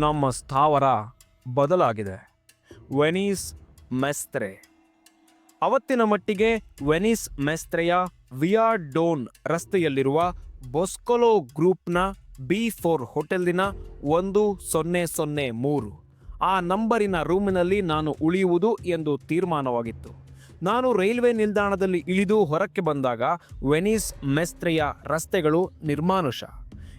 ನಮ್ಮ ಸ್ಥಾವರ ಬದಲಾಗಿದೆ. Venice Mestre. ಅವತ್ತಿನ ಮಟ್ಟಿಗೆ ವೆನಿಸ್ ಮೆಸ್ತ್ರೆಯ ವಿಯಾಡೋನ್ ರಸ್ತೆಯಲ್ಲಿರುವ ಬೊಸ್ಕೊಲೋ ಗ್ರೂಪ್ನ ಬಿ ಫೋರ್ ಹೋಟೆಲ್ನ ಒಂದು ಸೊನ್ನೆ ಸೊನ್ನೆ ಮೂರು. ಆ ನಂಬರಿನ ರೂಮಿನಲ್ಲಿ ನಾನು ಉಳಿಯುವುದು ಎಂದು ತೀರ್ಮಾನವಾಗಿತ್ತು. ನಾನು ರೈಲ್ವೆ ನಿಲ್ದಾಣದಲ್ಲಿ ಇಳಿದು ಹೊರಕ್ಕೆ ಬಂದಾಗ ವೆನಿಸ್ ಮೆಸ್ತ್ರೆಯ ರಸ್ತೆಗಳು ನಿರ್ಮಾನುಷ.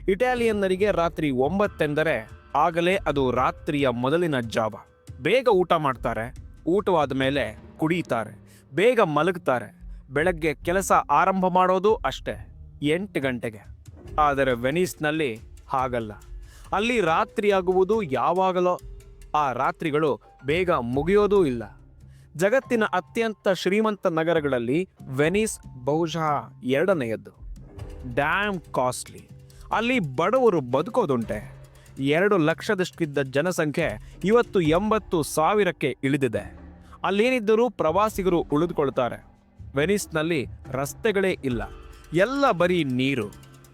ಇಟಾಲಿಯನ್ನರಿಗೆ ರಾತ್ರಿ ಒಂಬತ್ತೆಂದರೆ ಆಗಲೇ ಅದು ರಾತ್ರಿಯ ಮೊದಲಿನ ಜಾವ. ಬೇಗ ಊಟ ಮಾಡ್ತಾರೆ, ಊಟವಾದ ಮೇಲೆ ಕುಡಿತಾರೆ ಬೇಗ ಮಲಗ್ತಾರೆ, ಬೆಳಗ್ಗೆ ಕೆಲಸ ಆರಂಭ ಮಾಡೋದು ಅಷ್ಟೇ, ಎಂಟು ಗಂಟೆಗೆ. ಆದರೆ ವೆನೀಸ್ನಲ್ಲಿ ಹಾಗಲ್ಲ. ಅಲ್ಲಿ ರಾತ್ರಿಯಾಗುವುದು ಯಾವಾಗಲೋ, ಆ ರಾತ್ರಿಗಳು ಬೇಗ ಮುಗಿಯೋದೂ ಇಲ್ಲ. ಜಗತ್ತಿನ ಅತ್ಯಂತ ಶ್ರೀಮಂತ ನಗರಗಳಲ್ಲಿ ವೆನಿಸ್ ಬಹುಶಃ ಎರಡನೆಯದ್ದು. Damn costly. ಅಲ್ಲಿ ಬಡವರು ಬದುಕೋದುಂಟೆ. ಎರಡು ಲಕ್ಷದಷ್ಟಿದ್ದ ಜನಸಂಖ್ಯೆ ಇವತ್ತು ಎಂಬತ್ತು ಸಾವಿರಕ್ಕೆ ಇಳಿದಿದೆ. ಅಲ್ಲೇನಿದ್ದರೂ ಪ್ರವಾಸಿಗರು ಉಳಿದುಕೊಳ್ತಾರೆ. ವೆನಿಸ್ನಲ್ಲಿ ರಸ್ತೆಗಳೇ ಇಲ್ಲ. ಎಲ್ಲ ಬರೀ ನೀರು.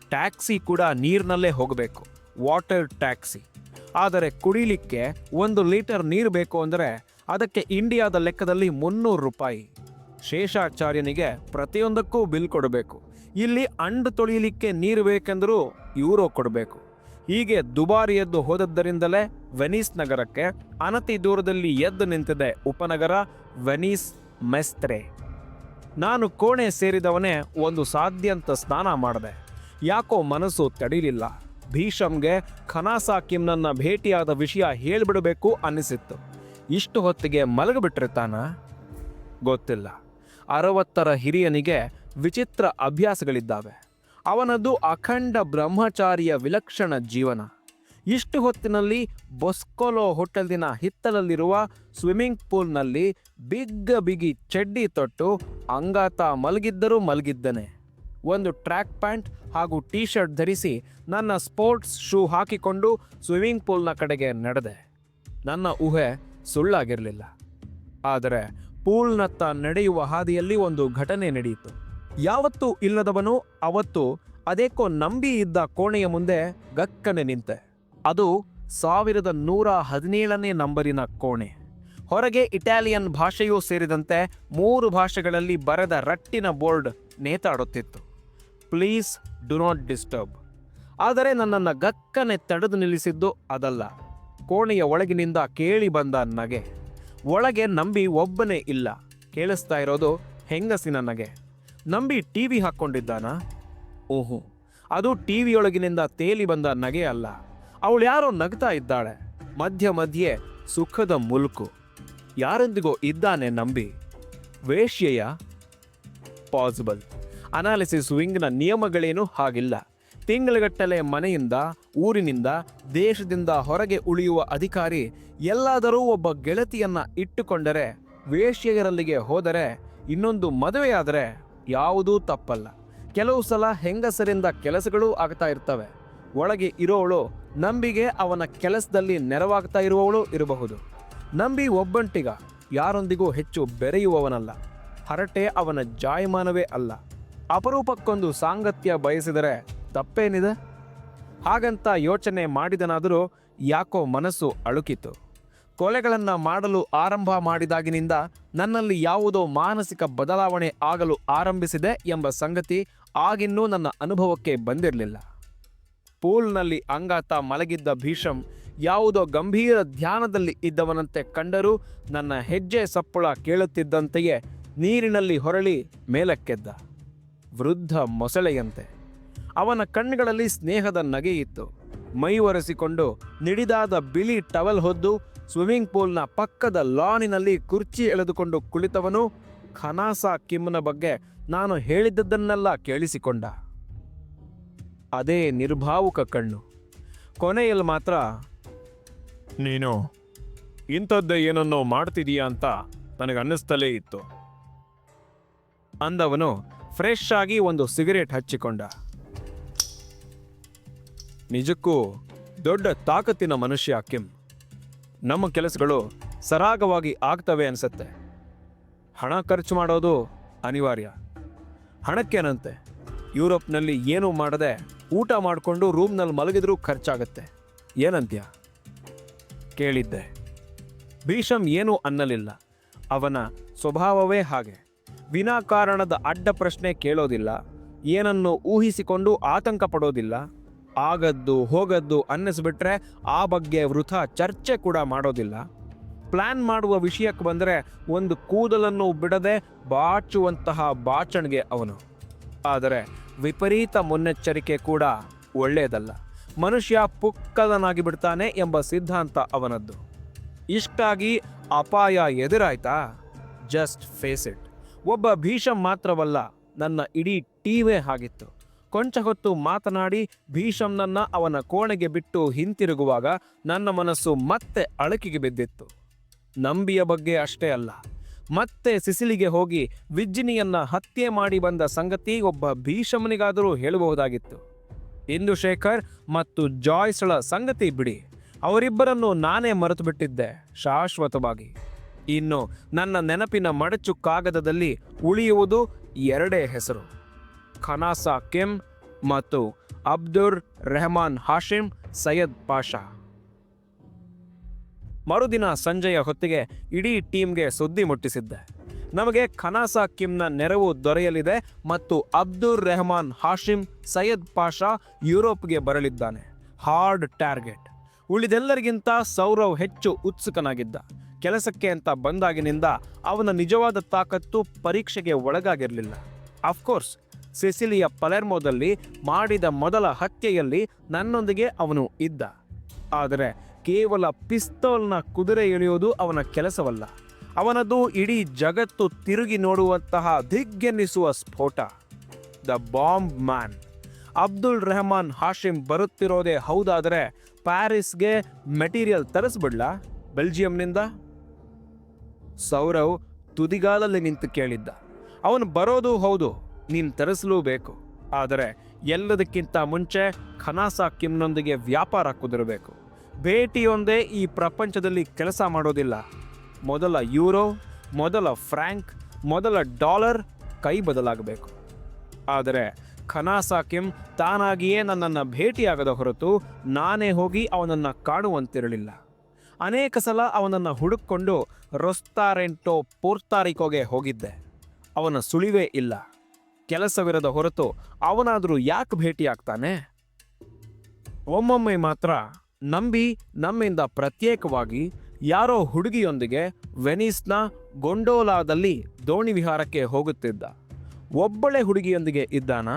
ಟ್ಯಾಕ್ಸಿ ಕೂಡ ನೀರಿನಲ್ಲೇ ಹೋಗಬೇಕು. Water taxi. ಆದರೆ ಕುಡಿಲಿಕ್ಕೆ ಒಂದು ಲೀಟರ್ ನೀರು ಬೇಕು ಅಂದರೆ ಅದಕ್ಕೆ ಇಂಡಿಯಾದ ಲೆಕ್ಕದಲ್ಲಿ ಮುನ್ನೂರು ರೂಪಾಯಿ. ಶೇಷಾಚಾರ್ಯನಿಗೆ ಪ್ರತಿಯೊಂದಕ್ಕೂ ಬಿಲ್ ಕೊಡಬೇಕು. ಇಲ್ಲಿ ಅಂಡು ತೊಳೆಯಲಿಕ್ಕೆ ನೀರು ಬೇಕೆಂದರೂ ಯೂರೋ ಕೊಡಬೇಕು. ಹೀಗೆ ದುಬಾರಿ ಎದ್ದು ಹೋದದ್ದರಿಂದಲೇ ವೆನೀಸ್ ನಗರಕ್ಕೆ ಅನತಿ ದೂರದಲ್ಲಿ ಎದ್ದು ನಿಂತಿದೆ ಉಪನಗರ ವೆನೀಸ್ ಮೆಸ್ತ್ರೆ. ನಾನು ಕೋಣೆ ಸೇರಿದವನೇ ಒಂದು ಸಾಧ್ಯಂತ ಸ್ನಾನ ಮಾಡಿದೆ. ಯಾಕೋ ಮನಸ್ಸು ತಡಿಲಿಲ್ಲ. ಭೀಷಮ್ಗೆ ಖನಾಸಾಕಿಮ್ನನ್ನ ಭೇಟಿಯಾದ ವಿಷಯ ಹೇಳಿಬಿಡಬೇಕು ಅನ್ನಿಸಿತ್ತು. ಇಷ್ಟು ಹೊತ್ತಿಗೆ ಮಲಗಿಬಿಟ್ಟಿರ್ತಾನ? ಗೊತ್ತಿಲ್ಲ. ಅರವತ್ತರ ಹಿರಿಯನಿಗೆ ವಿಚಿತ್ರ ಅಭ್ಯಾಸಗಳಿದ್ದಾವೆ. ಅವನದು ಅಖಂಡ ಬ್ರಹ್ಮಚಾರಿಯ ವಿಲಕ್ಷಣ ಜೀವನ. ಇಷ್ಟು ಹೊತ್ತಿನಲ್ಲಿ ಬೊಸ್ಕೊಲೋ ಹೋಟೆಲ್ದಿನ ಹಿತ್ತಲಲ್ಲಿರುವ ಸ್ವಿಮ್ಮಿಂಗ್ ಪೂಲ್ನಲ್ಲಿ ಬಿಗ್ಗ ಬಿಗಿ ಚಡ್ಡಿ ತೊಟ್ಟು ಅಂಗಾತ ಮಲಗಿದ್ದರೂ ಮಲಗಿದ್ದನೆ. ಒಂದು ಟ್ರ್ಯಾಕ್ ಪ್ಯಾಂಟ್ ಹಾಗೂ ಟೀ ಶರ್ಟ್ ಧರಿಸಿ ನನ್ನ ಸ್ಪೋರ್ಟ್ಸ್ ಶೂ ಹಾಕಿಕೊಂಡು ಸ್ವಿಮ್ಮಿಂಗ್ ಪೂಲ್ನ ಕಡೆಗೆ ನಡೆದೆ. ನನ್ನ ಊಹೆ ಸುಳ್ಳಾಗಿರಲಿಲ್ಲ. ಆದರೆ ಪೂಲ್ನತ್ತ ನಡೆಯುವ ಹಾದಿಯಲ್ಲಿ ಒಂದು ಘಟನೆ ನಡೆಯಿತು. ಯಾವತ್ತೂ ಇಲ್ಲದವನು ಅವತ್ತು ಅದೇಕೋ ನಂಬಿ ಇದ್ದ ಕೋಣೆಯ ಮುಂದೆ ಗಕ್ಕನೆ ನಿಂತೆ. ಅದು ಸಾವಿರದ ನೂರ ಹದಿನೇಳನೇ ನಂಬರಿನ ಕೋಣೆ. ಹೊರಗೆ ಇಟಾಲಿಯನ್ ಭಾಷೆಯೂ ಸೇರಿದಂತೆ ಮೂರು ಭಾಷೆಗಳಲ್ಲಿ ಬರೆದ ರಟ್ಟಿನ board ನೇತಾಡುತ್ತಿತ್ತು. Please do not disturb. ಆದರೆ ನನ್ನನ್ನು ಗಕ್ಕನೆ ತಡೆದು ನಿಲ್ಲಿಸಿದ್ದು ಅದಲ್ಲ. ಕೋಣೆಯ ಒಳಗಿನಿಂದ ಕೇಳಿ ಬಂದ ನಗೆ. ಒಳಗೆ ನಂಬಿ ಒಬ್ಬನೇ ಇಲ್ಲ. ಕೇಳಿಸ್ತಾ ಇರೋದು ಹೆಂಗಸಿನ ನಗೆ. ನಂಬಿ ಟಿವಿ ಹಾಕ್ಕೊಂಡಿದ್ದಾನಾ? ಓಹೋ. ಅದು ಟಿವಿಯೊಳಗಿನಿಂದ ತೇಲಿ ಬಂದ ನಗೆ ಅಲ್ಲ. ಅವಳು ಯಾರೋ ನಗ್ತಾ ಇದ್ದಾಳೆ. ಮಧ್ಯ ಮಧ್ಯೆ ಸುಖದ ಮುಲ್ಕು. ಯಾರೊಂದಿಗೋ ಇದ್ದಾನೆ ನಂಬಿ. ವೇಶ್ಯೆಯ ಪಾಸಿಬಲ್. ಅನಾಲಿಸಿಸ್ ವಿಂಗ್ನ ನಿಯಮಗಳೇನು ಹಾಗಿಲ್ಲ. ತಿಂಗಳಗಟ್ಟಲೆ ಮನೆಯಿಂದ ಊರಿನಿಂದ ದೇಶದಿಂದ ಹೊರಗೆ ಉಳಿಯುವ ಅಧಿಕಾರಿ ಎಲ್ಲಾದರೂ ಒಬ್ಬ ಗೆಳತಿಯನ್ನ ಇಟ್ಟುಕೊಂಡರೆ ವೇಶ್ಯೆಯರಲ್ಲಿಗೆ ಹೋದರೆ ಇನ್ನೊಂದು ಮದುವೆಯಾದರೆ ಯಾವುದೂ ತಪ್ಪಲ್ಲ. ಕೆಲವು ಸಲ ಹೆಂಗಸರಿಂದ ಕೆಲಸಗಳು ಆಗ್ತಾ ಇರ್ತವೆ. ಒಳಗೆ ಇರೋವಳು ನಂಬಿಗೆ ಅವನ ಕೆಲಸದಲ್ಲಿ ನೆರವಾಗ್ತಾ ಇರುವವಳು ಇರಬಹುದು. ನಂಬಿ ಒಬ್ಬಂಟಿಗ ಯಾರೊಂದಿಗೂ ಹೆಚ್ಚು ಬೆರೆಯುವವನಲ್ಲ. ಹರಟೆ ಅವನ ಜಾಯಮಾನವೇ ಅಲ್ಲ. ಅಪರೂಪಕ್ಕೊಂದು ಸಾಂಗತ್ಯ ಬಯಸಿದರೆ ತಪ್ಪೇನಿದೆ? ಹಾಗಂತ ಯೋಚನೆ ಮಾಡಿದನಾದರೂ ಯಾಕೋ ಮನಸ್ಸು ಅಳುಕಿತು. ಕೊಲೆಗಳನ್ನು ಮಾಡಲು ಆರಂಭ ಮಾಡಿದಾಗಿನಿಂದ ನನ್ನಲ್ಲಿ ಯಾವುದೋ ಮಾನಸಿಕ ಬದಲಾವಣೆ ಆಗಲು ಆರಂಭಿಸಿದೆ ಎಂಬ ಸಂಗತಿ ಆಗಿನ್ನೂ ನನ್ನ ಅನುಭವಕ್ಕೆ ಬಂದಿರಲಿಲ್ಲ. ಪೂಲ್ನಲ್ಲಿ ಅಂಗಾತ ಮಲಗಿದ್ದ ಭೀಷಂ ಯಾವುದೋ ಗಂಭೀರ ಧ್ಯಾನದಲ್ಲಿ ಇದ್ದವನಂತೆ ಕಂಡರೂ ನನ್ನ ಹೆಜ್ಜೆ ಸಪ್ಪಳ ಕೇಳುತ್ತಿದ್ದಂತೆಯೇ ನೀರಿನಲ್ಲಿ ಹೊರಳಿ ಮೇಲಕ್ಕೆದ್ದ. ವೃದ್ಧ ಮೊಸಳೆಯಂತೆ. ಅವನ ಕಣ್ಣುಗಳಲ್ಲಿ ಸ್ನೇಹದ ನಗೆಯಿತ್ತು. ಮೈ ಒರೆಸಿಕೊಂಡು ನಿಡಿದಾದ ಬಿಳಿ ಟವಲ್ ಹೊದ್ದು ಸ್ವಿಮ್ಮಿಂಗ್ ಪೂಲ್ನ ಪಕ್ಕದ ಲಾನಿನಲ್ಲಿ ಕುರ್ಚಿ ಎಳೆದುಕೊಂಡು ಕುಳಿತವನು ಖನಾಸಾ ಕಿಮ್ನ ಬಗ್ಗೆ ನಾನು ಹೇಳಿದ್ದದ್ದನ್ನೆಲ್ಲ ಕೇಳಿಸಿಕೊಂಡ. ಅದೇ ನಿರ್ಭಾವುಕ ಕಣ್ಣು. ಕೊನೆಯಲ್ಲಿ ಮಾತ್ರ ನೀನು ಇಂಥದ್ದೇ ಏನನ್ನೋ ಮಾಡ್ತಿದೀಯಾ ಅಂತ ನನಗೆ ಅನ್ನಿಸ್ತಲೇ ಇತ್ತು. ಅಂದವನು ಫ್ರೆಶ್ ಆಗಿ ಒಂದು ಸಿಗರೇಟ್ ಹಚ್ಚಿಕೊಂಡ. ನಿಜಕ್ಕೂ ದೊಡ್ಡ ತಾಕತ್ತಿನ ಮನುಷ್ಯ ಕಿಮ್. ನಮ್ಮ ಕೆಲಸಗಳು ಸರಾಗವಾಗಿ ಆಗ್ತವೆ ಅನಿಸುತ್ತೆ. ಹಣ ಖರ್ಚು ಮಾಡೋದು ಅನಿವಾರ್ಯ. ಹಣಕ್ಕೇನಂತೆ ಯುರೋಪ್ನಲ್ಲಿ ಏನೂ ಮಾಡದೆ ಊಟ ಮಾಡಿಕೊಂಡು ರೂಮ್ನಲ್ಲಿ ಮಲಗಿದ್ರೂ ಖರ್ಚಾಗತ್ತೆ. ಏನಂತ್ಯ? ಕೇಳಿದ್ದೆ. ಭೀಷಮ್ ಏನೂ ಅನ್ನಲಿಲ್ಲ. ಅವನ ಸ್ವಭಾವವೇ ಹಾಗೆ. ವಿನಾಕಾರಣದ ಅಡ್ಡ ಪ್ರಶ್ನೆ ಕೇಳೋದಿಲ್ಲ. ಏನನ್ನು ಊಹಿಸಿಕೊಂಡು ಆತಂಕ ಪಡೋದಿಲ್ಲ. ಆಗದ್ದು, ಹೋಗದ್ದು ಅನ್ನಿಸ್ಬಿಟ್ರೆ ಆ ಬಗ್ಗೆ ವೃಥ ಚರ್ಚೆ ಕೂಡ ಮಾಡೋದಿಲ್ಲ. ಪ್ಲಾನ್ ಮಾಡುವ ವಿಷಯಕ್ಕೆ ಬಂದರೆ ಒಂದು ಕೂದಲನ್ನು ಬಿಡದೆ ಬಾಚುವಂತಹ ಬಾಚಣಿಗೆ ಅವನು. ಆದರೆ ವಿಪರೀತ ಮುನ್ನೆಚ್ಚರಿಕೆ ಕೂಡ ಒಳ್ಳೆಯದಲ್ಲ. ಮನುಷ್ಯ ಪುಕ್ಕದನಾಗಿ ಬಿಡ್ತಾನೆ ಎಂಬ ಸಿದ್ಧಾಂತ ಅವನದ್ದು. ಇಷ್ಟಾಗಿ ಅಪಾಯ ಎದುರಾಯ್ತಾ? ಜಸ್ಟ್ ಫೇಸ್ ಇಟ್ ಒಬ್ಬ ಭೀಷಮ್ ಮಾತ್ರವಲ್ಲ, ನನ್ನ ಇಡೀ ಟೀವೇ ಆಗಿತ್ತು ಕೊಂಚ ಹೊತ್ತು ಮಾತನಾಡಿ ಭೀಷಮ್ನನ್ನ ಅವನ ಕೋಣೆಗೆ ಬಿಟ್ಟು ಹಿಂತಿರುಗುವಾಗ ನನ್ನ ಮನಸ್ಸು ಮತ್ತೆ ಅಳಕಿಗೆ ಬಿದ್ದಿತ್ತು. ನಂಬಿಯ ಬಗ್ಗೆ ಅಷ್ಟೇ ಅಲ್ಲ. ಮತ್ತೆ ಸಿಸಿಲಿಗೆ ಹೋಗಿ ವಿಜ್ಜಿನಿಯನ್ನ ಹತ್ಯೆ ಮಾಡಿ ಬಂದ ಸಂಗತಿ ಒಬ್ಬ ಭೀಷಮನಿಗಾದರೂ ಹೇಳಬಹುದಾಗಿತ್ತು. ಇಂದು ಶೇಖರ್ ಮತ್ತು ಜಾಯ್ಸ್ಳ ಸಂಗತಿ ಬಿಡಿ. ಅವರಿಬ್ಬರನ್ನು ನಾನೇ ಮರೆತು ಬಿಟ್ಟಿದ್ದೆ ಶಾಶ್ವತವಾಗಿ. ಇನ್ನು ನನ್ನ ನೆನಪಿನ ಮಡಚು ಕಾಗದದಲ್ಲಿ ಉಳಿಯುವುದು ಎರಡೇ ಹೆಸರು. ಖನಾಸಾ ಕಿಮ್ ಮತ್ತು ಅಬ್ದುರ್ ರೆಹಮಾನ್ ಹಾಶಿಮ್ ಸೈಯದ್ ಪಾಷಾ. ಮರುದಿನ ಸಂಜೆಯ ಹೊತ್ತಿಗೆ ಇಡೀ ಟೀಮ್ಗೆ ಸುದ್ದಿ ಮುಟ್ಟಿಸಿದ್ದೆ. ನಮಗೆ ಖನಾಸಾ ಕಿಮ್ನ ನೆರವು ದೊರೆಯಲಿದೆ ಮತ್ತು ಅಬ್ದುರ್ ರೆಹಮಾನ್ ಹಾಶಿಮ್ ಸೈಯದ್ ಪಾಷಾ ಯುರೋಪ್ಗೆ ಬರಲಿದ್ದಾನೆ. Hard target. ಉಳಿದೆಲ್ಲರಿಗಿಂತ ಸೌರವ್ ಹೆಚ್ಚು ಉತ್ಸುಕನಾಗಿದ್ದ. ಕೆಲಸಕ್ಕೆ ಅಂತ ಬಂದಾಗಿನಿಂದ ಅವನ ನಿಜವಾದ ತಾಕತ್ತು ಪರೀಕ್ಷೆಗೆ ಒಳಗಾಗಿರಲಿಲ್ಲ. ಅಫ್ಕೋರ್ಸ್ ಸಿಸಿಲಿಯ ಪಲೆರ್ಮೋದಲ್ಲಿ ಮಾಡಿದ ಮೊದಲ ಹತ್ಯೆಯಲ್ಲಿ ನನ್ನೊಂದಿಗೆ ಅವನು ಇದ್ದ. ಆದರೆ ಕೇವಲ ಪಿಸ್ತೋಲ್ನ ಕುದುರೆ ಎಳೆಯೋದು ಅವನ ಕೆಲಸವಲ್ಲ. ಅವನದು ಇಡೀ ಜಗತ್ತು ತಿರುಗಿ ನೋಡುವಂತಹ ದಿಗ್ಗೆನ್ನಿಸುವ ಸ್ಫೋಟ. The bomb man. Abdul Rehman Hashim ಬರುತ್ತಿರೋದೇ ಹೌದಾದರೆ ಪ್ಯಾರಿಸ್ಗೆ ಮೆಟೀರಿಯಲ್ ತರಿಸ್ಬಿಡ್ಲ? ಬೆಲ್ಜಿಯಂನಿಂದ? ಸೌರವ್ ತುದಿಗಾಲಲ್ಲಿ ನಿಂತು ಕೇಳಿದ್ದ. ಅವನು ಬರೋದು ಹೌದು. ನೀನು ತರಿಸಲೂಬೇಕು. ಆದರೆ ಎಲ್ಲದಕ್ಕಿಂತ ಮುಂಚೆ ಖನಾಸಾ ಕಿಮ್ನೊಂದಿಗೆ ವ್ಯಾಪಾರ ಕುದುರಬೇಕು. ಭೇಟಿಯೊಂದೇ ಈ ಪ್ರಪಂಚದಲ್ಲಿ ಕೆಲಸ ಮಾಡೋದಿಲ್ಲ. ಮೊದಲ ಯೂರೋ, ಮೊದಲ ಫ್ರ್ಯಾಂಕ್, ಮೊದಲ ಡಾಲರ್ ಕೈ ಬದಲಾಗಬೇಕು. ಆದರೆ ಖನಾಸಾ ಕಿಮ್ ತಾನಾಗಿಯೇ ನನ್ನನ್ನು ಭೇಟಿಯಾಗದ ಹೊರತು ನಾನೇ ಹೋಗಿ ಅವನನ್ನು ಕಾಣುವಂತಿರಲಿಲ್ಲ. ಅನೇಕ ಸಲ ಅವನನ್ನು ಹುಡುಕೊಂಡು ರೊಸ್ತಾರೆಂಟೋ ಪೋರ್ತಾರಿಕೋಗೆ ಹೋಗಿದ್ದೆ. ಅವನ ಸುಳಿವೇ ಇಲ್ಲ. ಕೆಲಸವಿರದ ಹೊರತು ಅವನಾದರೂ ಯಾಕೆ ಭೇಟಿಯಾಗ್ತಾನೆ? ಒಮ್ಮೊಮ್ಮೆ ಮಾತ್ರ ನಂಬಿ ನಮ್ಮಿಂದ ಪ್ರತ್ಯೇಕವಾಗಿ ಯಾರೋ ಹುಡುಗಿಯೊಂದಿಗೆ ವೆನಿಸ್ನ ಗೊಂಡೋಲಾದಲ್ಲಿ ದೋಣಿ ವಿಹಾರಕ್ಕೆ ಹೋಗುತ್ತಿದ್ದ. ಒಬ್ಬಳೆ ಹುಡುಗಿಯೊಂದಿಗೆ ಇದ್ದಾನ?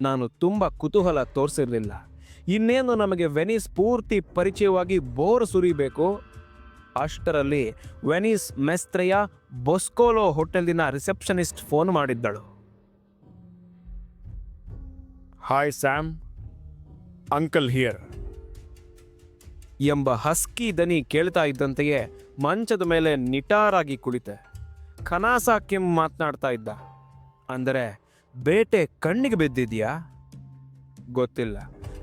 ನಾನು ತುಂಬ ಕುತೂಹಲ ತೋರಿಸಿರಲಿಲ್ಲ. ಇನ್ನೇನು ನಮಗೆ ವೆನಿಸ್ ಪೂರ್ತಿ ಪರಿಚಯವಾಗಿ ಬೋರ್ ಸುರಿಬೇಕು? ಅಷ್ಟರಲ್ಲಿ ವೆನಿಸ್ ಮೆಸ್ತ್ರೆಯ ಬೊಸ್ಕೋಲೋ ಹೋಟೆಲಿನ ರಿಸೆಪ್ಷನಿಸ್ಟ್ ಫೋನ್ ಮಾಡಿದ್ದಳು. ಹಾಯ್ ಸ್ಯಾಮ್ ಅಂಕಲ್ ಹಿಯರ್ ಎಂಬ ಹಸ್ಕಿ ದನಿ ಕೇಳ್ತಾ ಇದ್ದಂತೆಯೇ ಮಂಚದ ಮೇಲೆ ನಿಟಾರಾಗಿ ಕುಳಿತೆ. ಖನಾಸಾ ಕಿಮ್ ಮಾತನಾಡ್ತಾ ಇದ್ದ. ಅಂದರೆ, ಬೇಟೆ ಕಣ್ಣಿಗೆ ಬಿದ್ದಿದೆಯಾ? ಗೊತ್ತಿಲ್ಲ.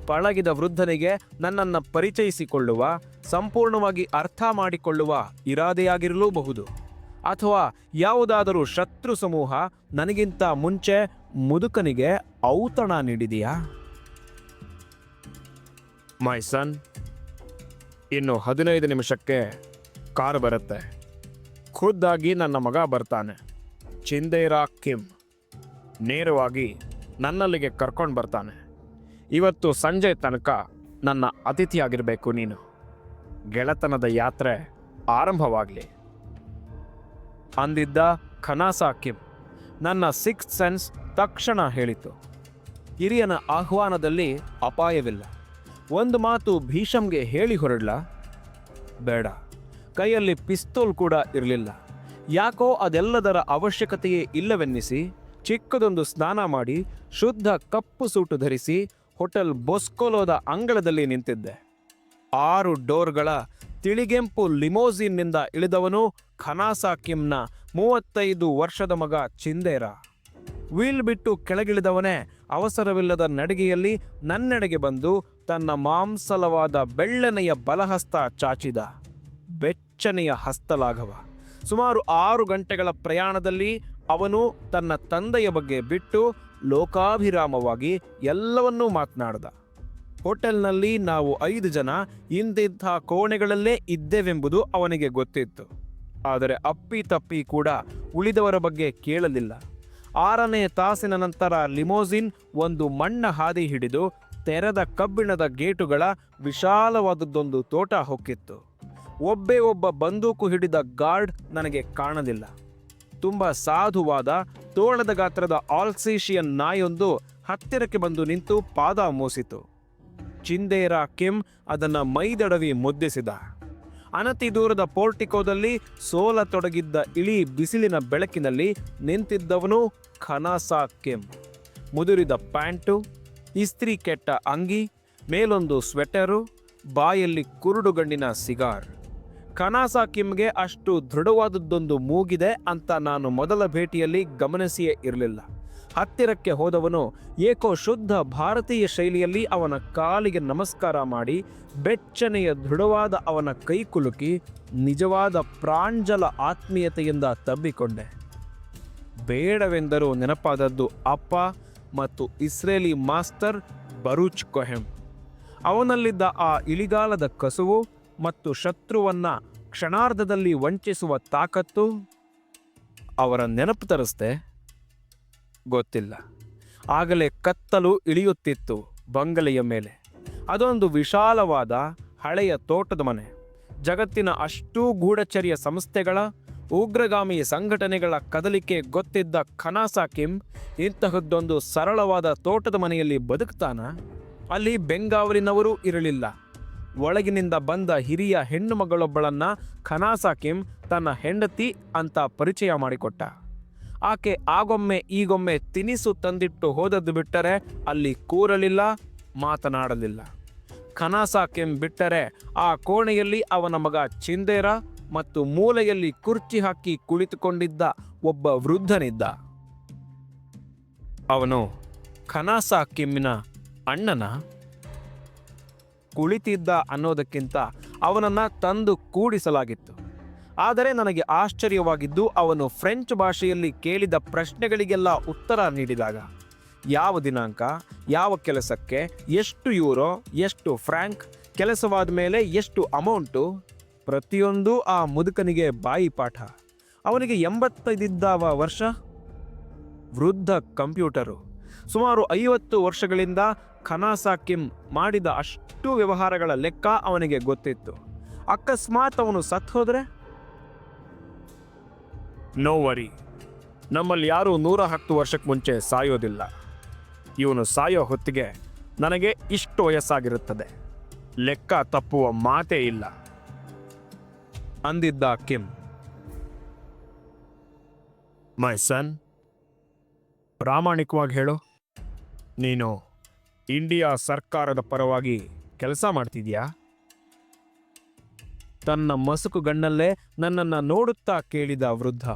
ಪಳಗಿದ ವೃದ್ಧನಿಗೆ ನನ್ನನ್ನು ಪರಿಚಯಿಸಿಕೊಳ್ಳುವ, ಸಂಪೂರ್ಣವಾಗಿ ಅರ್ಥ ಮಾಡಿಕೊಳ್ಳುವ ಇರಾದೆಯಾಗಿರಲೂಬಹುದು. ಅಥವಾ ಯಾವುದಾದರೂ ಶತ್ರು ಸಮೂಹ ನನಗಿಂತ ಮುಂಚೆ ಮುದುಕನಿಗೆ ಔತಣ ನೀಡಿದೆಯಾ? ಮೈ ಸನ್ ಇನ್ನು ಹದಿನೈದು ನಿಮಿಷಕ್ಕೆ ಕಾರ್ ಬರುತ್ತೆ. ಖುದ್ದಾಗಿ ನನ್ನ ಮಗ ಬರ್ತಾನೆ. ಚಿಂದೇರಾ ಕಿಮ್. ನೇರವಾಗಿ ನನ್ನಲ್ಲಿಗೆ ಕರ್ಕೊಂಡು ಬರ್ತಾನೆ. ಇವತ್ತು ಸಂಜೆ ತನಕ ನನ್ನ ಅತಿಥಿಯಾಗಿರಬೇಕು ನೀನು. ಗೆಳೆತನದ ಯಾತ್ರೆ ಆರಂಭವಾಗಲಿ. ಅಂದಿದ್ದ ಖನಾಸಾ ಕಿಮ್, ನನ್ನ ಸಿಕ್ಸ್ ಸೆನ್ಸ್ ತಕ್ಷಣ ಹೇಳಿತು, ಹಿರಿಯನ ಆಹ್ವಾನದಲ್ಲಿ ಅಪಾಯವಿಲ್ಲ. ಒಂದು ಮಾತು ಭೀಷಮ್ಗೆ ಹೇಳಿ ಹೊರಡ್ಲ? ಬೇಡ. ಕೈಯಲ್ಲಿ ಪಿಸ್ತೂಲ್ ಕೂಡ ಇರಲಿಲ್ಲ. ಯಾಕೋ ಅದೆಲ್ಲದರ ಅವಶ್ಯಕತೆಯೇ ಇಲ್ಲವೆನ್ನಿಸಿ, ಚಿಕ್ಕದೊಂದು ಸ್ನಾನ ಮಾಡಿ, ಶುದ್ಧ ಕಪ್ಪು ಸೂಟು ಧರಿಸಿ, ಹೋಟೆಲ್ ಬೊಸ್ಕೊಲೋದ ಅಂಗಳದಲ್ಲಿ ನಿಂತಿದ್ದೆ. ಆರು ಡೋರ್ಗಳ ತಿಳಿಗೆಂಪು ಲಿಮೋಸಿನ್ನಿಂದ ಇಳಿದವನು ಖನಾಸಾ ಕಿಮ್ನ ಮೂವತ್ತೈದು ವರ್ಷದ ಮಗ ಚಿಂದೇರ. ವೀಲ್ ಬಿಟ್ಟು ಕೆಳಗಿಳಿದವನೇ ಅವಸರವಿಲ್ಲದ ನಡಿಗೆಯಲ್ಲಿ ನನ್ನೆಡೆಗೆ ಬಂದು ತನ್ನ ಮಾಂಸಲವಾದ ಬೆಳ್ಳನೆಯ ಬಲಹಸ್ತ ಚಾಚಿದ. ಬೆಚ್ಚನೆಯ ಹಸ್ತಲಾಘವ. ಸುಮಾರು ಆರು ಗಂಟೆಗಳ ಪ್ರಯಾಣದಲ್ಲಿ ಅವನು ತನ್ನ ತಂದೆಯ ಬಗ್ಗೆ ಬಿಟ್ಟು ಲೋಕಾಭಿರಾಮವಾಗಿ ಎಲ್ಲವನ್ನೂ ಮಾತನಾಡಿದ. ಹೋಟೆಲ್ನಲ್ಲಿ ನಾವು ಐದು ಜನ ಇಂತಿಂಥ ಕೋಣೆಗಳಲ್ಲೇ ಇದ್ದೇವೆಂಬುದು ಅವನಿಗೆ ಗೊತ್ತಿತ್ತು. ಆದರೆ ಅಪ್ಪಿ ತಪ್ಪಿ ಕೂಡ ಉಳಿದವರ ಬಗ್ಗೆ ಕೇಳಲಿಲ್ಲ. ಆರನೇ ತಾಸಿನ ನಂತರ ಲಿಮೋಸಿನ್ ಒಂದು ಮಣ್ಣ ಹಾದಿ ಹಿಡಿದು ತೆರೆದ ಕಬ್ಬಿಣದ ಗೇಟುಗಳ ವಿಶಾಲವಾದದ್ದೊಂದು ತೋಟ ಹೊಕ್ಕಿತ್ತು. ಒಬ್ಬೇ ಒಬ್ಬ ಬಂದೂಕು ಹಿಡಿದ ಗಾರ್ಡ್ ನನಗೆ ಕಾಣಲಿಲ್ಲ. ತುಂಬ ಸಾಧುವಾದ ತೋಳದ ಗಾತ್ರದ ಆಲ್ಸೇಷಿಯನ್ ನಾಯೊಂದು ಹತ್ತಿರಕ್ಕೆ ಬಂದು ನಿಂತು ಪಾದ ಮೂಸಿತು. ಚಿಂದೇರ ಕಿಮ್ ಅದನ್ನು ಮೈದಡವಿ ಮುದ್ದಿಸಿದ. ಅನತಿ ದೂರದ ಪೋರ್ಟಿಕೋದಲ್ಲಿ ಸೋಲ ತೊಡಗಿದ್ದ ಇಳಿ ಬಿಸಿಲಿನ ಬೆಳಕಿನಲ್ಲಿ ನಿಂತಿದ್ದವನು ಖನಾಸಾ ಕೆಂ ಮುದುರಿದ ಪ್ಯಾಂಟು, ಇಸ್ತ್ರಿ ಕೆಟ್ಟ ಅಂಗಿ, ಮೇಲೊಂದು ಸ್ವೆಟರು, ಬಾಯಲ್ಲಿ ಕುರುಡುಗಣ್ಣಿನ ಸಿಗಾರ್. ಖನಾಸಾ ಕಿಮ್ಗೆ ಅಷ್ಟು ದೃಢವಾದದ್ದೊಂದು ಮೂಗಿದೆ ಅಂತ ನಾನು ಮೊದಲ ಭೇಟಿಯಲ್ಲಿ ಗಮನಿಸಿಯೇ ಇರಲಿಲ್ಲ. ಹತ್ತಿರಕ್ಕೆ ಹೋದವನು ಏಕೋ ಶುದ್ಧ ಭಾರತೀಯ ಶೈಲಿಯಲ್ಲಿ ಅವನ ಕಾಲಿಗೆ ನಮಸ್ಕಾರ ಮಾಡಿ ಬೆಚ್ಚನೆಯ ದೃಢವಾದ ಅವನ ಕೈ ಕುಲುಕಿ ನಿಜವಾದ ಪ್ರಾಂಜಲ ಆತ್ಮೀಯತೆಯಿಂದ ತಬ್ಬಿಕೊಂಡೆ. ಬೇಡವೆಂದರೂ ನೆನಪಾದದ್ದು ಅಪ್ಪ ಮತ್ತು ಇಸ್ರೇಲಿ ಮಾಸ್ತರ್ ಬರೂಚ್ ಕೊಹೆಮ್ ಅವನಲ್ಲಿದ್ದ ಆ ಇಳಿಗಾಲದ ಕಸುವು ಮತ್ತು ಶತ್ರುವನ್ನ ಕ್ಷಣಾರ್ಧದಲ್ಲಿ ವಂಚಿಸುವ ತಾಕತ್ತು ಅವರ ನೆನಪು ತರಿಸ್ದೆ ಗೊತ್ತಿಲ್ಲ. ಆಗಲೇ ಕತ್ತಲು ಇಳಿಯುತ್ತಿತ್ತು ಬಂಗಲೆಯ ಮೇಲೆ. ಅದೊಂದು ವಿಶಾಲವಾದ ಹಳೆಯ ತೋಟದ ಮನೆ. ಜಗತ್ತಿನ ಅಷ್ಟೂ ಗೂಢಚರ್ಯ ಸಂಸ್ಥೆಗಳ, ಉಗ್ರಗಾಮಿ ಸಂಘಟನೆಗಳ ಕದಲಿಕೆ ಗೊತ್ತಿದ್ದ ಖನಾಸಾ ಕಿಮ್ ಇಂತಹದ್ದೊಂದು ಸರಳವಾದ ತೋಟದ ಮನೆಯಲ್ಲಿ ಬದುಕ್ತಾನ? ಅಲ್ಲಿ ಬೆಂಗಾವಲಿನವರೂ ಇರಲಿಲ್ಲ. ಒಳಗಿನಿಂದ ಬಂದ ಹಿರಿಯ ಹೆಣ್ಣು ಮಗಳೊಬ್ಬಳನ್ನ ಖನಾಸಾ ಕಿಮ್ ತನ್ನ ಹೆಂಡತಿ ಅಂತ ಪರಿಚಯ ಮಾಡಿಕೊಟ್ಟ. ಆಕೆ ಆಗೊಮ್ಮೆ ಈಗೊಮ್ಮೆ ತಿನಿಸು ತಂದಿಟ್ಟು ಹೋದದ್ದು ಬಿಟ್ಟರೆ ಅಲ್ಲಿ ಕೂರಲಿಲ್ಲ, ಮಾತನಾಡಲಿಲ್ಲ. ಖನಾಸಾ ಕೆಂ ಬಿಟ್ಟರೆ ಆ ಕೋಣೆಯಲ್ಲಿ ಅವನ ಮಗ ಚಿಂದೇರ ಮತ್ತು ಮೂಲೆಯಲ್ಲಿ ಕುರ್ಚಿ ಹಾಕಿ ಕುಳಿತುಕೊಂಡಿದ್ದ ಒಬ್ಬ ವೃದ್ಧನಿದ್ದ. ಅವನು ಖನಾಸಾ ಕಿಮ್ಮಿನ ಅಣ್ಣನ ಕುಳಿತಿದ್ದ ಅನ್ನೋದಕ್ಕಿಂತ ಅವನನ್ನ ತಂದು ಕೂಡಿಸಲಾಗಿತ್ತು. ಆದರೆ ನನಗೆ ಆಶ್ಚರ್ಯವಾಗಿದ್ದು ಅವನು ಫ್ರೆಂಚ್ ಭಾಷೆಯಲ್ಲಿ ಕೇಳಿದ ಪ್ರಶ್ನೆಗಳಿಗೆಲ್ಲ ಉತ್ತರ ನೀಡಿದಾಗ, ಯಾವ ದಿನಾಂಕ, ಯಾವ ಕೆಲಸಕ್ಕೆ, ಎಷ್ಟು ಯೂರೋ, ಎಷ್ಟು ಫ್ರ್ಯಾಂಕ್, ಕೆಲಸವಾದ ಮೇಲೆ ಎಷ್ಟು ಅಮೌಂಟು? ಪ್ರತಿಯೊಂದು ಆ ಮುದುಕನಿಗೆ ಬಾಯಿ ಪಾಠ. ಅವನಿಗೆ ಎಂಬತ್ತೈದಿದ್ದಾವ ವರ್ಷ. ವೃದ್ಧ ಕಂಪ್ಯೂಟರು. ಸುಮಾರು ಐವತ್ತು ವರ್ಷಗಳಿಂದ ಖನಾಸಾ ಕಿಮ್ ಮಾಡಿದ ಅಷ್ಟು ವ್ಯವಹಾರಗಳ ಲೆಕ್ಕ ಅವನಿಗೆ ಗೊತ್ತಿತ್ತು. ಅಕಸ್ಮಾತ್ ಅವನು ಸತ್ತು ಹೋದ್ರೆ? No worry. ನಮ್ಮಲ್ಲಿ ಯಾರೂ ನೂರ ಹತ್ತು ವರ್ಷಕ್ಕೆ ಮುಂಚೆ ಸಾಯೋದಿಲ್ಲ. ಇವನು ಸಾಯೋ ಹೊತ್ತಿಗೆ ನನಗೆ ಇಷ್ಟು ವಯಸ್ಸಾಗಿರುತ್ತದೆ. ಲೆಕ್ಕ ತಪ್ಪುವ ಮಾತೇ ಇಲ್ಲ. ಅಂದಿದ್ದ ಕಿಮ್. ಮೈ ಸನ್ ಪ್ರಾಮಾಣಿಕವಾಗಿ ಹೇಳು. ನೀನು ಇಂಡಿಯಾ ಸರ್ಕಾರದ ಪರವಾಗಿ ಕೆಲಸ ಮಾಡ್ತಿದ್ಯಾ? ತನ್ನ ಮಸುಕು ಗಣ್ಣಲ್ಲೇ ನನ್ನನ್ನು ನೋಡುತ್ತಾ ಕೇಳಿದ ವೃದ್ಧ.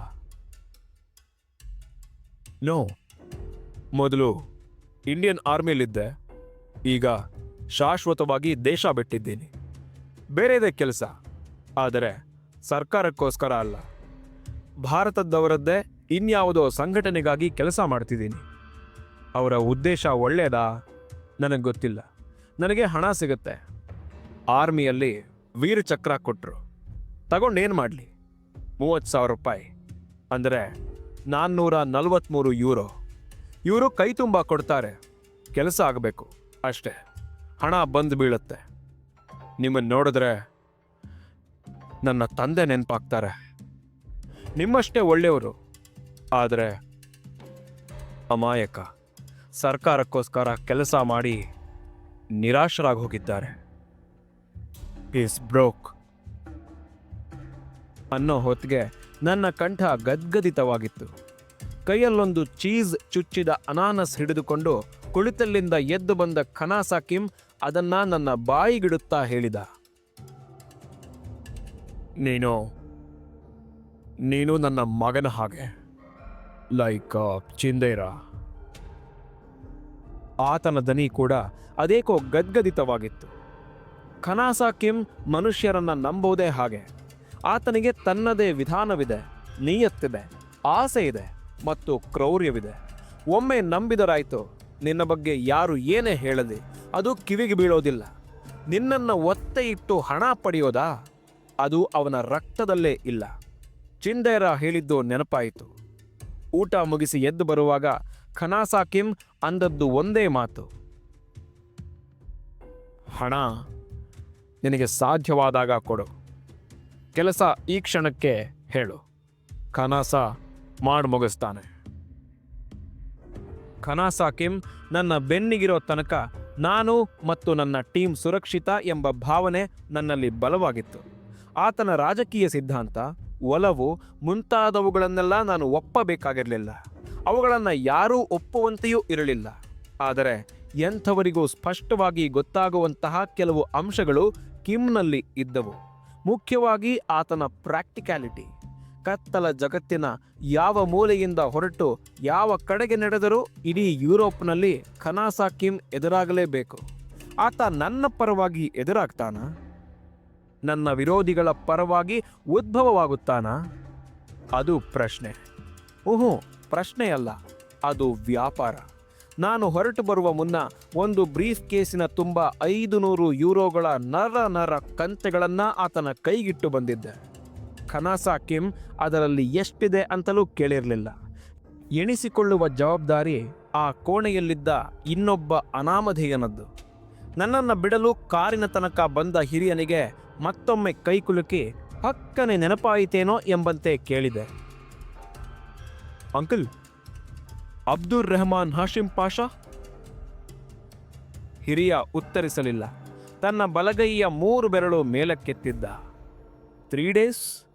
ನೋ, ಮೊದಲು ಇಂಡಿಯನ್ ಆರ್ಮಿಯಲ್ಲಿದ್ದೆ. ಈಗ ಶಾಶ್ವತವಾಗಿ ದೇಶ ಬಿಟ್ಟಿದ್ದೀನಿ. ಬೇರೆದೇ ಕೆಲಸ, ಆದರೆ ಸರ್ಕಾರಕ್ಕೋಸ್ಕರ ಅಲ್ಲ. ಭಾರತದವರದ್ದೇ ಇನ್ಯಾವುದೋ ಸಂಘಟನೆಗಾಗಿ ಕೆಲಸ ಮಾಡ್ತಿದ್ದೀನಿ. ಅವರ ಉದ್ದೇಶ ಒಳ್ಳೆಯದಾ ನನಗೆ ಗೊತ್ತಿಲ್ಲ. ನನಗೆ ಹಣ ಸಿಗುತ್ತೆ. ಆರ್ಮಿಯಲ್ಲಿ ವೀರ ಚಕ್ರ ಕೊಟ್ಟರು ಏನು ಮಾಡಲಿ? ಮೂವತ್ತು ಸಾವಿರ ರೂಪಾಯಿ. ಅಂದರೆ ನಾನ್ನೂರ ನಲವತ್ತ್ಮೂರು ಯೂರೋ. ಇವರು ಕೈ ತುಂಬ ಕೊಡ್ತಾರೆ. ಕೆಲಸ ಆಗಬೇಕು. ಅಷ್ಟೇ. ಹಣ ಬಂದು ಬೀಳುತ್ತೆ. ನಿಮ್ಮನ್ನು ನೋಡಿದ್ರೆ ನನ್ನ ತಂದೆ ನೆನಪಾಗ್ತಾರೆ. ನಿಮ್ಮಷ್ಟೇ ಒಳ್ಳೆಯವರು. ಆದರೆ ಅಮಾಯಕ. ಸರ್ಕಾರಕ್ಕೋಸ್ಕರ ಕೆಲಸ ಮಾಡಿ ನಿರಾಶರಾಗಿ ಹೋಗಿದ್ದಾರೆ. ಈಸ್ ಬ್ರೋಕ್ ಅನ್ನೋ ಹೊತ್ತಿಗೆ ನನ್ನ ಕಂಠ ಗದ್ಗದಿತವಾಗಿತ್ತು. ಕೈಯಲ್ಲೊಂದು ಚೀಸ್ ಚುಚ್ಚಿದ ಅನಾನಸ್ ಹಿಡಿದುಕೊಂಡು ಕುಳಿತಲ್ಲಿಂದ ಎದ್ದು ಬಂದ ಖನಾಸಾ ಕಿಮ್ ಅದನ್ನ ನನ್ನ ಬಾಯಿಗಿಡುತ್ತಾ ಹೇಳಿದ. ನೀನು ನೀನು ನನ್ನ ಮಗನ ಹಾಗೆ ಲೈಕ್ ಚಿಂದೇರ ಆತನ ದನಿ ಕೂಡ ಅದೇಕೋ ಗದ್ಗದಿತವಾಗಿತ್ತು. ಖನಾಸಾ ಕಿಮ್ ಮನುಷ್ಯರನ್ನ ನಂಬುವುದೇ ಹಾಗೆ. ಆತನಿಗೆ ತನ್ನದೇ ವಿಧಾನವಿದೆ, ನೀಯತ್ತಿದೆ ಆಸೆ ಇದೆ ಮತ್ತು ಕ್ರೌರ್ಯವಿದೆ. ಒಮ್ಮೆ ನಂಬಿದರಾಯಿತು, ನಿನ್ನ ಬಗ್ಗೆ ಯಾರು ಏನೇ ಹೇಳಲಿ, ಅದು ಕಿವಿಗೆ ಬೀಳೋದಿಲ್ಲ. ನಿನ್ನನ್ನು ಒತ್ತೆ ಇಟ್ಟು ಹಣ ಪಡೆಯೋದಾ? ಅದು ಅವನ ರಕ್ತದಲ್ಲೇ ಇಲ್ಲ. ಚಿಂದೇರ ಹೇಳಿದ್ದು ನೆನಪಾಯಿತು. ಊಟ ಮುಗಿಸಿ ಎದ್ದು ಬರುವಾಗ ಖನಾಸಾ ಕಿಮ್ ಅಂದದ್ದು ಒಂದೇ ಮಾತು. ಹಣ ನಿನಗೆ ಸಾಧ್ಯವಾದಾಗ ಕೊಡು. ಕೆಲಸ ಈ ಕ್ಷಣಕ್ಕೆ ಹೇಳು. ಖನಾಸ ಮಾಡಿ ಮುಗಿಸ್ತಾನೆ. ಖನಾಸ ಕಿಮ್, ನನ್ನ ಬೆನ್ನಿಗಿರೋ ತನಕ ನಾನು ಮತ್ತು ನನ್ನ ಟೀಮ್ ಸುರಕ್ಷಿತ ಎಂಬ ಭಾವನೆ ನನ್ನಲ್ಲಿ ಬಲವಾಗಿತ್ತು. ಆತನ ರಾಜಕೀಯ ಸಿದ್ಧಾಂತ, ಒಲವು ಮುಂತಾದವುಗಳನ್ನೆಲ್ಲ ನಾನು ಒಪ್ಪಬೇಕಾಗಿರಲಿಲ್ಲ. ಅವುಗಳನ್ನು ಯಾರೂ ಒಪ್ಪುವಂತೆಯೂ ಇರಲಿಲ್ಲ. ಆದರೆ ಎಂಥವರಿಗೂ ಸ್ಪಷ್ಟವಾಗಿ ಗೊತ್ತಾಗುವಂತಹ ಕೆಲವು ಅಂಶಗಳು ಕಿಮ್ನಲ್ಲಿ ಇದ್ದವು. ಮುಖ್ಯವಾಗಿ ಆತನ ಪ್ರಾಕ್ಟಿಕ್ಯಾಲಿಟಿ. ಕತ್ತಲ ಜಗತ್ತಿನ ಯಾವ ಮೂಲೆಯಿಂದ ಹೊರಟು ಯಾವ ಕಡೆಗೆ ನಡೆದರೂ ಇಡೀ ಯುರೋಪ್ನಲ್ಲಿ ಖನಾಸಾ ಕಿಮ್ ಎದುರಾಗಲೇಬೇಕು. ಆತ ನನ್ನ ಪರವಾಗಿ ಎದುರಾಗ್ತಾನ? ನನ್ನ ವಿರೋಧಿಗಳ ಪರವಾಗಿ ಉದ್ಭವವಾಗುತ್ತಾನ? ಅದು ಪ್ರಶ್ನೆ. ಓಹೋ ಪ್ರಶ್ನೆಯಲ್ಲ, ಅದು ವ್ಯಾಪಾರ. ನಾನು ಹೊರಟು ಬರುವ ಮುನ್ನ ಒಂದು ಬ್ರೀಫ್ ಕೇಸಿನ ತುಂಬ ಐದು ನೂರು ಯೂರೋಗಳ ನರ ನರ ಕಂತೆಗಳನ್ನು ಆತನ ಕೈಗಿಟ್ಟು ಬಂದಿದ್ದೆ. ಖನಾಸಾ ಕಿಮ್ ಅದರಲ್ಲಿ ಎಷ್ಟಿದೆ ಅಂತಲೂ ಕೇಳಿರಲಿಲ್ಲ. ಎಣಿಸಿಕೊಳ್ಳುವ ಜವಾಬ್ದಾರಿ ಆ ಕೋಣೆಯಲ್ಲಿದ್ದ ಇನ್ನೊಬ್ಬ ಅನಾಮಧೇಯನದ್ದು. ನನ್ನನ್ನು ಬಿಡಲು ಕಾರಿನ ತನಕ ಬಂದ ಹಿರಿಯನಿಗೆ ಮತ್ತೊಮ್ಮೆ ಕೈಕುಲುಕಿ ಪಕ್ಕನೆ ನೆನಪಾಯಿತೇನೋ? ಎಂಬಂತೆ ಕೇಳಿದೆ. ಅಂಕಲ್ ಅಬ್ದುರ್ ರೆಹಮಾನ್ ಹಾಶಿಂ ಪಾಷಾ? ಹಿರಿಯ ಉತ್ತರಿಸಲಿಲ್ಲ. ತನ್ನ ಬಲಗೈಯ ಮೂರು ಬೆರಳು ಮೇಲಕ್ಕೆತ್ತಿದ್ದ. Three days?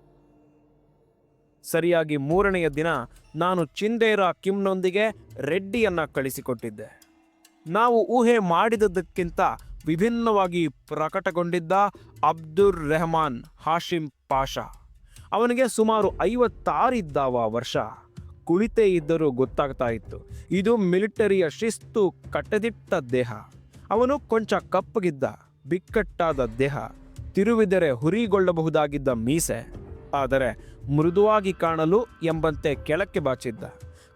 ಸರಿಯಾಗಿ ಮೂರನೆಯ ದಿನ ನಾನು ಚಿಂದೇರ ಕಿಮ್ನೊಂದಿಗೆ ರೆಡ್ಡಿಯನ್ನ ಕಳಿಸಿಕೊಟ್ಟಿದ್ದೆ. ನಾವು ಊಹೆ ಮಾಡಿದದಕ್ಕಿಂತ ವಿಭಿನ್ನವಾಗಿ ಪ್ರಕಟಗೊಂಡಿದ್ದ ಅಬ್ದುರ್ ರೆಹಮಾನ್ ಹಾಶಿಂ ಪಾಷಾ. ಅವನಿಗೆ ಸುಮಾರು ಐವತ್ತಾರಿದ್ದಾವ ವರ್ಷ. ಕುಳಿತೇ ಇದ್ದರೂ ಗೊತ್ತಾಗ್ತಾ ಇತ್ತು. ಇದು ಮಿಲಿಟರಿಯ ಶಿಸ್ತು ಕಟ್ಟದಿಟ್ಟ ದೇಹ. ಅವನು ಕೊಂಚ ಕಪ್ಪಗಿದ್ದ, ಬಿಕ್ಕಟ್ಟಾದ ದೇಹ. ತಿರುವಿದರೆ ಹುರಿಗೊಳ್ಳಬಹುದಾಗಿದ್ದ ಮೀಸೆ. ಆದರೆ ಮೃದುವಾಗಿ ಕಾಣಲು ಎಂಬಂತೆ ಕೆಳಕ್ಕೆ ಬಾಚಿದ್ದ.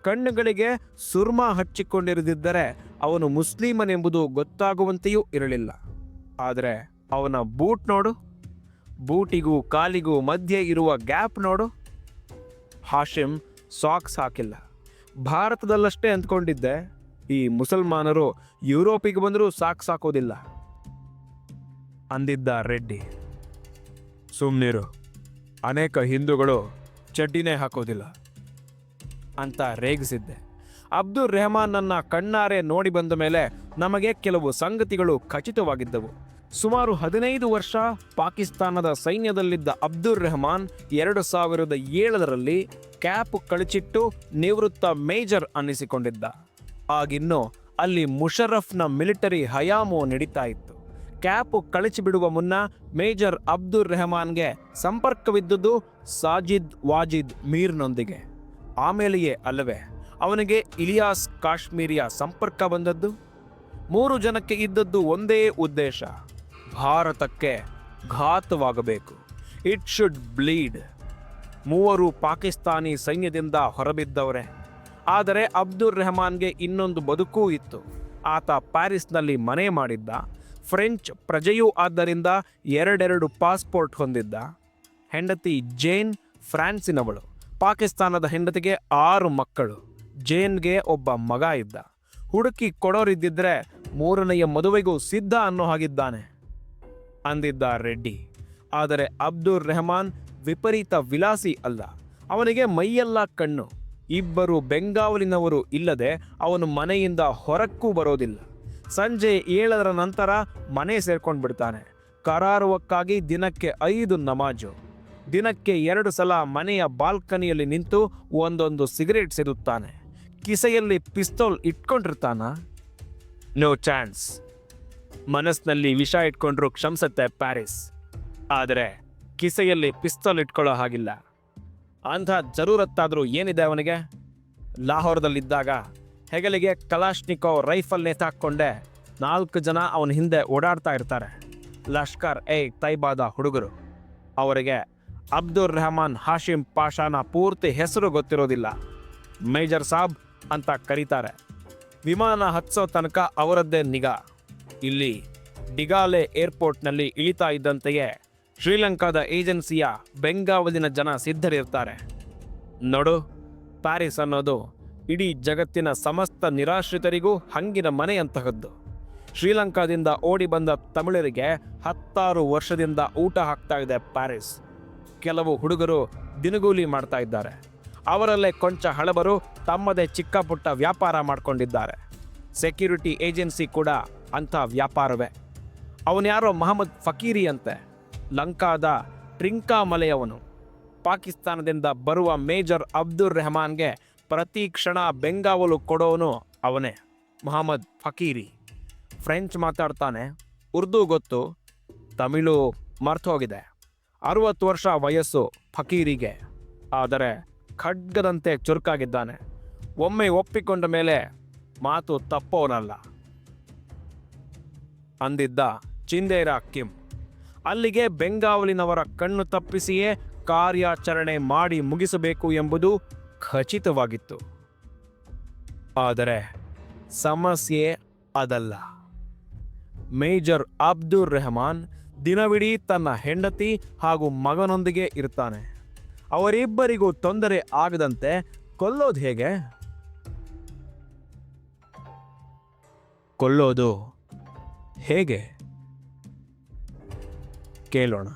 ಕಣ್ಣುಗಳಿಗೆ ಸುರ್ಮ ಹಚ್ಚಿಕೊಂಡಿರದಿದ್ದರೆ ಅವನು ಮುಸ್ಲಿಮನೆಂಬುದು ಗೊತ್ತಾಗುವಂತೆಯೂ ಇರಲಿಲ್ಲ. ಆದರೆ ಅವನ ಬೂಟ್ ನೋಡು. ಬೂಟಿಗೂ ಕಾಲಿಗೂ ಮಧ್ಯೆ ಇರುವ ಗ್ಯಾಪ್ ನೋಡು. ಹಾಶಿಮ್ ಸಾಕ್ಸ್ ಹಾಕಿಲ್ಲ. ಭಾರತದಲ್ಲಷ್ಟೇ ಅಂದ್ಕೊಂಡಿದ್ದೆ ಈ ಮುಸಲ್ಮಾನರು ಯುರೋಪಿಗೆ ಬಂದರೂ ಸಾಕ್ಸ್ ಹಾಕೋದಿಲ್ಲ ಅಂದಿದ್ದ ರೆಡ್ಡಿ. ಸುಮ್ನಿರು, ಅನೇಕ ಹಿಂದೂಗಳು ಚಡ್ಡಿನೇ ಹಾಕೋದಿಲ್ಲ ಅಂತ ರೇಗಿಸಿದ್ದೆ. ಅಬ್ದುಲ್ ರೆಹಮಾನ್ನನ್ನ ಕಣ್ಣಾರೆ ನೋಡಿ ಬಂದ ಮೇಲೆ ನಮಗೆ ಕೆಲವು ಸಂಗತಿಗಳು ಖಚಿತವಾಗಿದ್ದವು. ಸುಮಾರು ಹದಿನೈದು ವರ್ಷ ಪಾಕಿಸ್ತಾನದ ಸೈನ್ಯದಲ್ಲಿದ್ದ ಅಬ್ದುಲ್ ರೆಹಮಾನ್ ಎರಡು ಸಾವಿರದ ಏಳರಲ್ಲಿ ಕ್ಯಾಪ್ ಕಳಚಿಟ್ಟು ನಿವೃತ್ತ ಮೇಜರ್ ಅನ್ನಿಸಿಕೊಂಡಿದ್ದ. ಆಗಿನ್ನು ಅಲ್ಲಿ ಮುಷರಫ್ನ ಮಿಲಿಟರಿ ಹಯಾಮು ನಡೀತಾ ಇತ್ತು. ಕ್ಯಾಪ್ ಕಳಚಿಬಿಡುವ ಮುನ್ನ ಮೇಜರ್ ಅಬ್ದುಲ್ ರೆಹಮಾನ್ಗೆ ಸಂಪರ್ಕವಿದ್ದುದು ಸಾಜಿದ್ ವಾಜಿದ್ ಮೀರ್ನೊಂದಿಗೆ. ಆಮೇಲೆಯೇ ಅಲ್ಲವೇ, ಅವನಿಗೆ ಇಲಿಯಾಸ್ ಕಾಶ್ಮೀರಿಯ ಸಂಪರ್ಕ ಬಂದದ್ದು. ಮೂರು ಜನಕ್ಕೆ ಇದ್ದದ್ದು ಒಂದೇ ಉದ್ದೇಶ. ಭಾರತಕ್ಕೆ ಘಾತವಾಗಬೇಕು. ಇಟ್ ಶುಡ್ ಬ್ಲೀಡ್ ಮೂವರು ಪಾಕಿಸ್ತಾನಿ ಸೈನ್ಯದಿಂದ ಹೊರಬಿದ್ದವರೇ. ಆದರೆ ಅಬ್ದುಲ್ ರೆಹಮಾನ್ಗೆ ಇನ್ನೊಂದು ಬದುಕೂ ಇತ್ತು. ಆತ ಪ್ಯಾರಿಸ್ನಲ್ಲಿ ಮನೆ ಮಾಡಿದ್ದ. ಫ್ರೆಂಚ್ ಪ್ರಜೆಯೂ ಆದ್ದರಿಂದ ಎರಡೆರಡು ಪಾಸ್ಪೋರ್ಟ್ ಹೊಂದಿದ್ದ. ಹೆಂಡತಿ ಜೇನ್ ಫ್ರಾನ್ಸಿನವಳು. ಪಾಕಿಸ್ತಾನದ ಹೆಂಡತಿಗೆ ಆರು ಮಕ್ಕಳು. ಜೇನ್ಗೆ ಒಬ್ಬ ಮಗ ಇದ್ದ. ಹುಡುಕಿ ಕೊಡೋರಿದ್ದಿದ್ರೆ ಮೂರನೆಯ ಮದುವೆಗೂ ಸಿದ್ಧ ಅನ್ನೋ ಹಾಗಿದ್ದಾನೆ. ಅಂದಿದ್ದ ರೆಡ್ಡಿ. ಆದರೆ ಅಬ್ದುಲ್ ರೆಹಮಾನ್ ವಿಪರೀತ ವಿಲಾಸಿ ಅಲ್ಲ. ಅವನಿಗೆ ಮೈಯೆಲ್ಲ ಕಣ್ಣು. ಇಬ್ಬರು ಬೆಂಗಾವಲಿನವರು ಇಲ್ಲದೆ ಅವನು ಮನೆಯಿಂದ ಹೊರಕ್ಕೂ ಬರೋದಿಲ್ಲ. ಸಂಜೆ ಏಳರ ನಂತರ ಮನೆ ಸೇರ್ಕೊಂಡು ಬಿಡ್ತಾನೆ ಕರಾರುವಕ್ಕಾಗಿ ದಿನಕ್ಕೆ ಐದು ನಮಾಜು. ದಿನಕ್ಕೆ ಎರಡು ಸಲ ಮನೆಯ ಬಾಲ್ಕನಿಯಲ್ಲಿ ನಿಂತು ಒಂದೊಂದು ಸಿಗರೇಟ್ ಸೇದುತ್ತಾನೆ. ಕಿಸೆಯಲ್ಲಿ ಪಿಸ್ತೋಲ್ ಇಟ್ಕೊಂಡಿರ್ತಾನ? No chance. ಮನಸ್ಸಿನಲ್ಲಿ ವಿಷ ಇಟ್ಕೊಂಡ್ರು ಕ್ಷಮಿಸತ್ತೆ ಪ್ಯಾರಿಸ್. ಆದರೆ ಕಿಸೆಯಲ್ಲಿ ಪಿಸ್ತಲ್ ಇಟ್ಕೊಳ್ಳೋ ಹಾಗಿಲ್ಲ. ಅಂಥ ಜರೂರತ್ತಾದರೂ ಏನಿದೆ ಅವನಿಗೆ? ಲಾಹೋರದಲ್ಲಿದ್ದಾಗ ಹೆಗಲಿಗೆ ಕಲಾಶ್ನಿಕೋ ರೈಫಲ್ ನೇತಾಕೊಂಡೆ ನಾಲ್ಕು ಜನ ಅವನ ಹಿಂದೆ ಓಡಾಡ್ತಾ ಇರ್ತಾರೆ. ಲಷ್ಕರ್ ಎ ತೈಬಾದ ಹುಡುಗರು. ಅವರಿಗೆ ಅಬ್ದುಲ್ ರೆಹಮಾನ್ ಹಾಶಿಂ ಪಾಷಾನ ಪೂರ್ತಿ ಹೆಸರು ಗೊತ್ತಿರೋದಿಲ್ಲ. ಮೇಜರ್ ಸಾಬ್ ಅಂತ ಕರೀತಾರೆ. ವಿಮಾನ ಹತ್ಸೋ ತನಕ ಅವರದ್ದೇ ನಿಗಾ. ಇಲ್ಲಿ ಡಿಗಾಲೆ ಏರ್ಪೋರ್ಟ್ನಲ್ಲಿ ಇಳಿತಾ ಇದ್ದಂತೆಯೇ ಶ್ರೀಲಂಕಾದ ಏಜೆನ್ಸಿಯ ಬೆಂಗಾವಲಿನ ಜನ ಸಿದ್ಧರಿರ್ತಾರೆ. ನೋಡು, ಪ್ಯಾರಿಸ್ ಅನ್ನೋದು ಇಡೀ ಜಗತ್ತಿನ ಸಮಸ್ತ ನಿರಾಶ್ರಿತರಿಗೂ ಹಂಗಿನ ಮನೆಯಂತಹದ್ದು. ಶ್ರೀಲಂಕಾದಿಂದ ಓಡಿ ಬಂದ ತಮಿಳರಿಗೆ ಹತ್ತಾರು ವರ್ಷದಿಂದ ಊಟ ಹಾಕ್ತಾ ಇದೆ ಪ್ಯಾರಿಸ್. ಕೆಲವು ಹುಡುಗರು ದಿನಗೂಲಿ ಮಾಡ್ತಾ ಇದ್ದಾರೆ. ಅವರಲ್ಲೇ ಕೊಂಚ ಹಳಬರು ತಮ್ಮದೇ ಚಿಕ್ಕ ಪುಟ್ಟ ವ್ಯಾಪಾರ ಮಾಡ್ಕೊಂಡಿದ್ದಾರೆ. ಸೆಕ್ಯೂರಿಟಿ ಏಜೆನ್ಸಿ ಕೂಡ ಅಂಥ ವ್ಯಾಪಾರವೇ. ಅವನ್ಯಾರೋ ಮಹಮ್ಮದ್ ಫಕೀರಿ ಅಂತೆ, ಲಂಕಾದ ಟ್ರಿಂಕಾ ಮಲೆಯವನು. ಪಾಕಿಸ್ತಾನದಿಂದ ಬರುವ ಮೇಜರ್ ಅಬ್ದುಲ್ ರೆಹಮಾನ್ಗೆ ಪ್ರತಿ ಕ್ಷಣ ಬೆಂಗಾವಲು ಕೊಡೋನು ಅವನೇ, ಮೊಹಮ್ಮದ್ ಫಕೀರಿ. ಫ್ರೆಂಚ್ ಮಾತಾಡ್ತಾನೆ, ಉರ್ದು ಗೊತ್ತು, ತಮಿಳು ಮರ್ತೋಗಿದೆ ಅರುವತ್ತು ವರ್ಷ ವಯಸ್ಸು ಫಕೀರಿಗೆ. ಆದರೆ ಖಡ್ಗದಂತೆ ಚುರುಕಾಗಿದ್ದಾನೆ. ಒಮ್ಮೆ ಒಪ್ಪಿಕೊಂಡ ಮೇಲೆ ಮಾತು ತಪ್ಪೋನಲ್ಲ. ಅಂದಿದ್ದ ಚಿಂದೇರ ಕಿಮ್, ಅಲ್ಲಿಗೆ ಬೆಂಗಾವಲಿನವರ ಕಣ್ಣು ತಪ್ಪಿಸಿಯೇ ಕಾರ್ಯಾಚರಣೆ ಮಾಡಿ ಮುಗಿಸಬೇಕು ಎಂಬುದು ಖಚಿತವಾಗಿತ್ತು. ಆದರೆ ಸಮಸ್ಯೆ ಅದಲ್ಲ. ಮೇಜರ್ ಅಬ್ದುಲ್ ರೆಹಮಾನ್ ದಿನವಿಡೀ ತನ್ನ ಹೆಂಡತಿ ಹಾಗೂ ಮಗನೊಂದಿಗೆ ಇರ್ತಾನೆ. ಅವರಿಬ್ಬರಿಗೂ ತೊಂದರೆ ಆಗದಂತೆ ಕೊಲ್ಲೋದು ಹೇಗೆ? ಕೊಲ್ಲೋದು ಹೇಗೆ? ಕೇಳೋಣ.